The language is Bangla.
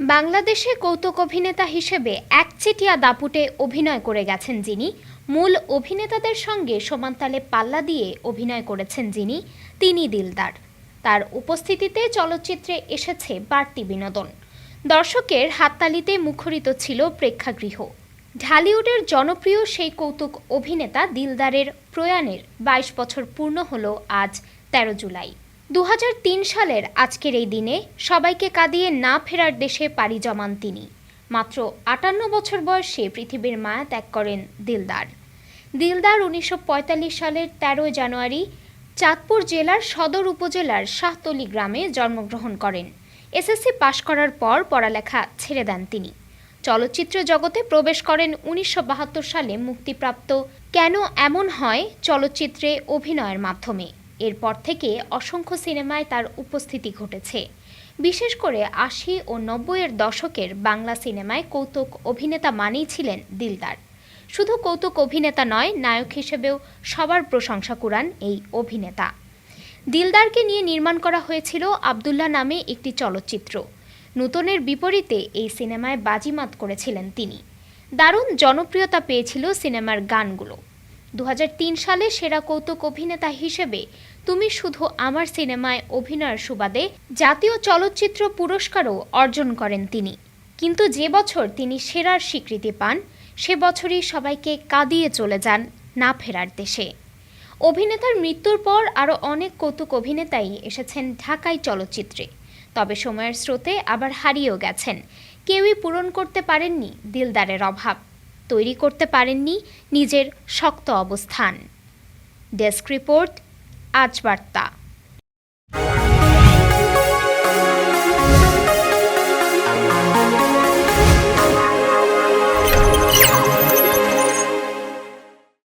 বাংলাদেশে কৌতুক অভিনেতা হিসেবে একচেটিয়া দাপুটে অভিনয় করে গেছেন যিনি। মূল অভিনেতাদের সঙ্গে সমানতালে পাল্লা দিয়ে অভিনয় করেছেন যিনি, তিনি দিলদার। তার উপস্থিতিতে চলচ্চিত্রে এসেছে বাড়তি বিনোদন। দর্শকের হাততালিতে মুখরিত ছিল প্রেক্ষাগৃহ। ঢালিউডের জনপ্রিয় সেই কৌতুক অভিনেতা দিলদারের প্রয়াণের বাইশ বছর পূর্ণ হলো আজ তেরো জুলাই। দু হাজার তিন সালের আজকের এই দিনে সবাইকে কাঁদিয়ে না ফেরার দেশে পাড়ি জমান তিনি। মাত্র আটান্ন বছর বয়সে পৃথিবীর মায়া ত্যাগ করেন দিলদার। দিলদার উনিশশো পঁয়তাল্লিশ সালের তেরোই জানুয়ারি চাঁদপুর জেলার সদর উপজেলার শাহতলি গ্রামে জন্মগ্রহণ করেন। এসএসসি পাশ করার পর পড়ালেখা ছেড়ে দেন তিনি। চলচ্চিত্র জগতে প্রবেশ করেন উনিশশো বাহাত্তর সালে মুক্তিপ্রাপ্ত কেন এমন হয়? চলচ্চিত্রে অভিনয়ের মাধ্যমে। এরপর থেকে অসংখ্য সিনেমায় তার উপস্থিতি ঘটেছে। বিশেষ করে আশি ও নব্বইয়ের দশকের বাংলা সিনেমায় কৌতুক অভিনেতা মানেই ছিলেন দিলদার। শুধু কৌতুক অভিনেতা নয়, নায়ক হিসেবেও সবার প্রশংসা কুড়ান এই অভিনেতা। দিলদারকে নিয়ে নির্মাণ করা হয়েছিল আবদুল্লাহ নামে একটি চলচ্চিত্র। নূতনের বিপরীতে এই সিনেমায় বাজিমাত করেছিলেন তিনি। দারুণ জনপ্রিয়তা পেয়েছিল সিনেমার গানগুলো। দু হাজার তিন সালে সেরা কৌতুক অভিনেতা হিসেবে তুমি শুধু আমার সিনেমায় অভিনয়ের সুবাদে জাতীয় চলচ্চিত্র পুরস্কারও অর্জন করেন তিনি। কিন্তু যে বছর তিনি সেরার স্বীকৃতি পান, সে বছরই সবাইকে কাঁদিয়ে চলে যান না ফেরার দেশে। অভিনেতার মৃত্যুর পর আরও অনেক কৌতুক অভিনেতাই এসেছেন ঢাকাই চলচ্চিত্রে। তবে সময়ের স্রোতে আবার হারিয়েও গেছেন। কেউই পূরণ করতে পারেননি দিলদারের অভাব। তৈরি করতে পারেননি নিজের শক্ত অবস্থান। ডেস্ক রিপোর্ট আজ বার্তা।